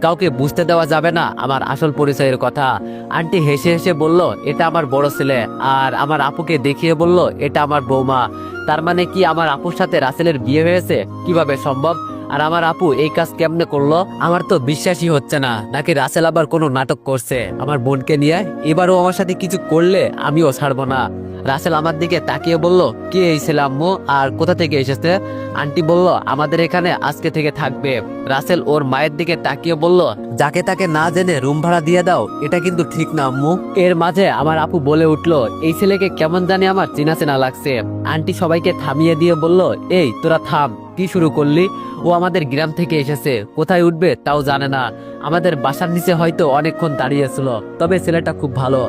কাউকে বুঝতে দেওয়া যাবে না আমার আসল পরিচয়ের কথা। আন্টি হেসে হেসে বলল, এটা আমার বড় ছেলে। আর আমার আপুকে দেখিয়ে বলল, এটা আমার বৌমা। তার মানে কি আমার আপুর সাথে রাসেলের বিয়ে হয়েছে? কীভাবে সম্ভব? আর আমার আপু এই কাজ কেমনে করল? আমার তো বিশ্বাসই হচ্ছে না। নাকি রাসেল আবার কোনো নাটক করছে? আমার বোনকে নিয়ে এবারও আমার সাথে কিছু করলে আমিও ছাড়বো না। রাসেল আমার দিকে তাকিয়ে বলল, কে এই ছেলে আম্মু? আর কোথা থেকে এসেছে? আন্টি বলল, আমাদের এখানে আজকে থেকে থাকবে। রাসেল ওর মায়ের দিকে তাকিয়ে বলল, যাকে তাকে না জেনে রুম ভাড়া দিয়ে দাও, এটা কিন্তু ঠিক না আম্মু। এর মাঝে আমার আপু বলে উঠল, এই ছেলেকে কেমন জানি আমার চেনা চেনা লাগছে। আন্টি সবাইকে থামিয়ে দিয়ে বলল, এই, তোরা থাম। কি শুরু করলি? ও আমাদের গ্রাম থেকে এসেছে। কোথায় উঠবে তাও জানে না। আমাদের বাসার নিচে হয়তো অনেকক্ষণ দাঁড়িয়েছিল তবে ছেলেটা খুব ভালো।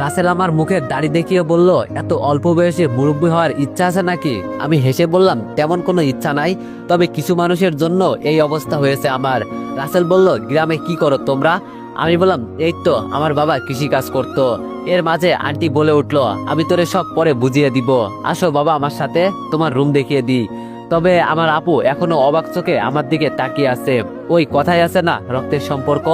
রাসেল আমার মুখের দাড়ি দেখিয়ে বলল, এত অল্প বয়সে মুরব্বী হওয়ার ইচ্ছা আছে নাকি? আমি হেসে বললাম, তেমন কোনো ইচ্ছা নাই, তবে কিছু মানুষের জন্য এই অবস্থা হয়েছে আমার। রাসেল বলল, গ্রামে কি করো তোমরা? আমি বললাম, এই তো, আমার বাবা কৃষি কাজ করতো। এর মাঝে আন্টি বলে উঠল, আমি তোরে সব পরে বুঝিয়ে দিব। আসো বাবা আমার সাথে, তোমার রুম দেখিয়ে দিই। তবে আমার আপু এখনও অবাক চোখে আমার দিকে তাকিয়ে আছে। ওই কথাই আছে না, রক্তের সম্পর্ক?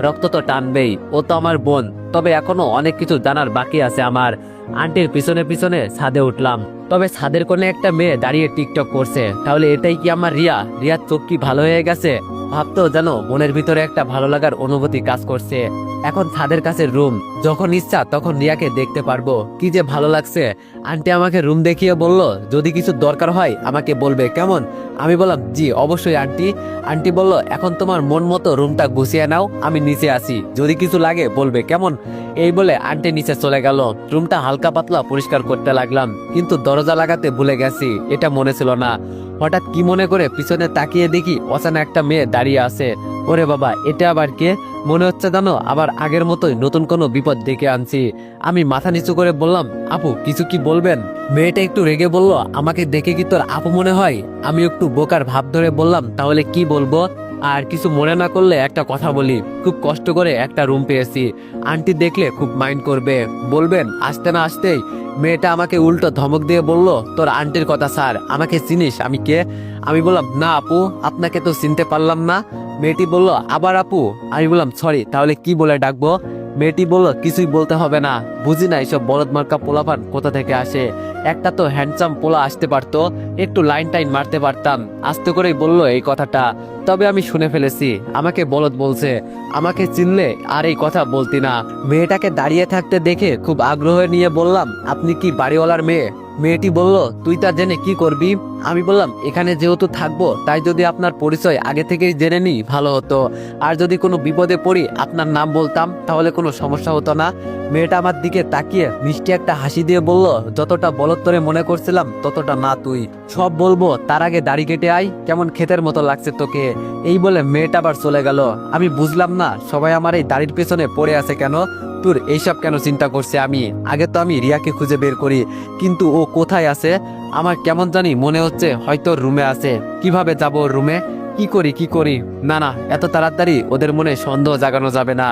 রক্ত তো টানবেই, ও তো আমার বোন। তবে এখনও অনেক কিছু জানার বাকি আছে আমার। আন্টির পিছনে পিছনে ছাদে উঠলাম। তবে ছাদের কোণে একটা মেয়ে দাঁড়িয়ে টিকটক করছে। তাহলে এটাই কি আমার রিয়া? রিয়ার চোখ কি ভালো হয়ে গেছে? ভাবতো জানো মনের ভিতরে একটা ভালো লাগার অনুভূতি কাজ করছে। এখন ছাদের কাছে রুম। যখন ইচ্ছা, তখন রিয়াকে দেখতে পারব। কি যে ভালো লাগছে। আন্টি আমাকে রুম দেখিয়ে বলল, যদি কিছু দরকার হয়, আমাকে বলবে। কেমন? আমি বললাম, জি, অবশ্যই আন্টি। আন্টি বলল, এখন তোমার মন মতো রুমটা গুছিয়ে নাও, আমি নিচে আসি যদি কিছু লাগে, বলবে। কেমন? এই বলে আন্টি নিচে চলে গেল। রুমটা হালকা পাতলা পরিষ্কার করতে লাগলাম, কিন্তু দরজা লাগাতে ভুলে গেছি, এটা মনে ছিল না। হঠাৎ কি মনে করে পিছনে তাকিয়ে দেখি অচানা একটা মেয়ে দাঁড়িয়ে আছে। ওরে বাবা, এটা আবার কে? মনে হচ্ছে জানো, আবার আগের মতোই নতুন কোনো বিপদ ডেকে আনছি। আমি মাথা নিচু করে বললাম, আপু, কিছু কি বলবেন? মেয়েটা একটু রেগে বলল, আমাকে দেখে কি তোর আপু মনে হয়? আমি একটু বোকার ভাব ধরে বললাম, তাহলে কি বলব? আর কিছু মনে না করলে একটা কথা বলি। খুব কষ্ট করে একটা রুম পেয়েছি। আন্টি দেখলে খুব মাইন্ড করবে। বলবেন, আসতে না আসতেই মেয়েটা আমাকে উল্টো ধমক দিয়ে বলল, তোর আন্টির কথা স্যার, আমাকে চিনিস? আমি কে? আমি বললাম, না আপু, আপনাকে তো চিনতে পারলাম না। মেয়েটি বলল, আবার আপু? আমি বললাম, সরি, তাহলে কি বলে ডাকবো? মেয়েটি বলল, কিছুই বলতে হবে না। বুঝি না এইসব বলদ মার্কা পোলাপান কোথা থেকে আসে? একটা তো হ্যান্ডসাম পোলা আসতে পারতো, একটু লাইন টাইন মারতে পারতাম। আস্তে করেই বলল এই কথাটা। তবে আমি শুনে ফেলেছি, আমাকে বলদ বলছে, আমাকে চিনলে আর এই কথা বলতি না। মেয়েটাকে দাঁড়িয়ে থাকতে দেখে খুব আগ্রহ নিয়ে বললাম, আপনি কি বাড়িওয়ালার মেয়ে? মেয়েটি বলল, তুই তা জেনে কি করবি? আমি বললাম, এখানে যেহেতু থাকব, তাই যদি আপনার পরিচয় আগে থেকেই জেনে নিই ভালো হতো। আর যদি কোনো বিপদে পড়ি, আপনার নাম বলতাম, তাহলে কোনো সমস্যা হতো না। মেয়েটা আমার দিকে তাকিয়ে মিষ্টি একটা হাসি দিয়ে বলল, যতটা বলত্তরে মনে করছিলাম, ততটা না তুই। সব বলব, তার আগে দাড়ি কেটে কেমন ক্ষেতের মতো লাগছে তোকে? এই বলে মেয়েটা আবার চলে গেল। আমি বুঝলাম না, সবাই আমার এই দাড়ির পেছনে পড়ে আছে কেন? তোর এইসব কেন চিন্তা করছে আমি? আগে তো আমি রিয়াকে খুঁজে বের করি, কিন্তু ও কোথায় আছে? আমার কেমন জানি মনে হচ্ছে হয়তো রুমে আছে। কীভাবে যাব ওর রুমে? কি করি কি করি? না না, এত তাড়াতাড়ি ওদের মনে সন্দেহ জাগানো যাবে না।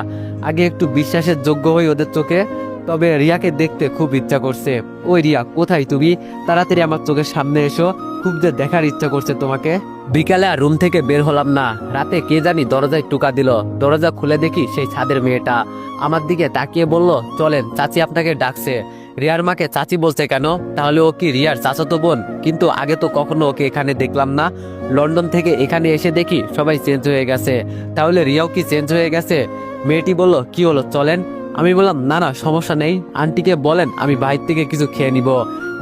আগে একটু বিশ্বাসের যোগ্য হই ওদের চোখে, তবে রিয়াকে দেখতে খুব ইচ্ছা করছে। ওই রিয়া, কোথায় তুমি? তাড়াতাড়ি আমার চোখের সামনে এসো। খুব যে দেখার ইচ্ছা করছে তোমাকে? বিকালে আর রুম থেকে বের হলাম না। রাতে কে জানি দরজায় টুকা দিল। দরজা খুলে দেখি সেই ছাদের মেয়েটা। আমার দিকে তাকিয়ে বলল, চলেন, চাচি আপনাকে ডাকছে। রিয়ার মাকে চাচি বলছে কেন? তাহলে ও কি রিয়ার চাচাতো বোন? কিন্তু আগে তো কখনো ওকে এখানে দেখলাম না। লন্ডন থেকে এখানে এসে দেখি সবাই চেঞ্জ হয়ে গেছে। তাহলে রিয়াও কি চেঞ্জ হয়ে গেছে? মেয়েটি বলল, কি হলো? চলেন। আমি বললাম, না না, সমস্যা নেই। আন্টিকে বলেন, আমি বাইর থেকে কিছু খেয়ে নিব।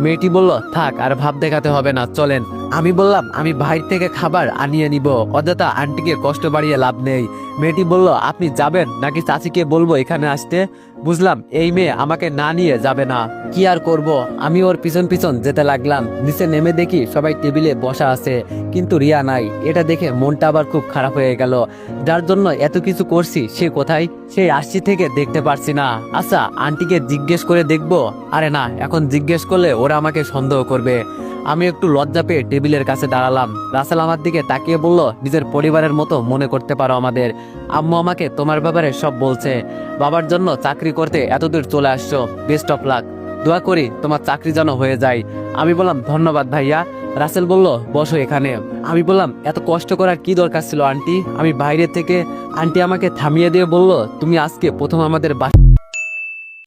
মেয়েটি বলল, থাক, আর ভাব দেখাতে হবে না, চলেন। আমি বললাম, আমি বাইর থেকে খাবার আনিয়ে নিব। অযথা আন্টিকে কষ্ট বাড়িয়ে লাভ নেই। মেয়েটি বলল, আপনি যাবেন? নাকি চাচিকে বলব এখানে আসতে? বুঝলাম, এই মেয়ে আমাকে না নিয়ে যাবে না। কি আর করব? আমি ওর পিছন পিছন যেতে লাগলাম। নিচে নেমে দেখি সবাই টেবিলে বসা আছে, কিন্তু রিয়া নাই। এটা দেখে মনটা আবার খুব খারাপ হয়ে গেল। যার জন্য এত কিছু করছি, সে কোথায়? সেই আসছি থেকে দেখতে পারছি না। আচ্ছা আন্টিকে জিজ্ঞেস করে দেখব? আরে না, এখন জিজ্ঞেস করলে ওরা আমাকে সন্দেহ করবে। আমি একটু লজ্জা পেয়ে টেবিলের কাছে দাঁড়ালাম। রাসেল আমার দিকে তাকিয়ে বলল, নিজের পরিবারের মতো মনে করতে পারো আমাদের। আম্মু আমাকে তোমার ব্যাপারে সব বলছে। বাবার জন্য চাকরি করতে এতদূর চলে আসছো। বেস্ট অফ লাক দোয়া করি তোমার চাকরি যেন হয়ে যায়। আমি বললাম, ধন্যবাদ ভাইয়া। রাসেল বলল, বসো এখানে। আমি বললাম, এত কষ্ট করার কি দরকার ছিল, আন্টি? আমি বাইরে থেকে আন্টি আমাকে থামিয়ে দিয়ে বলল, তুমি আজকে প্রথম আমাদের বাসা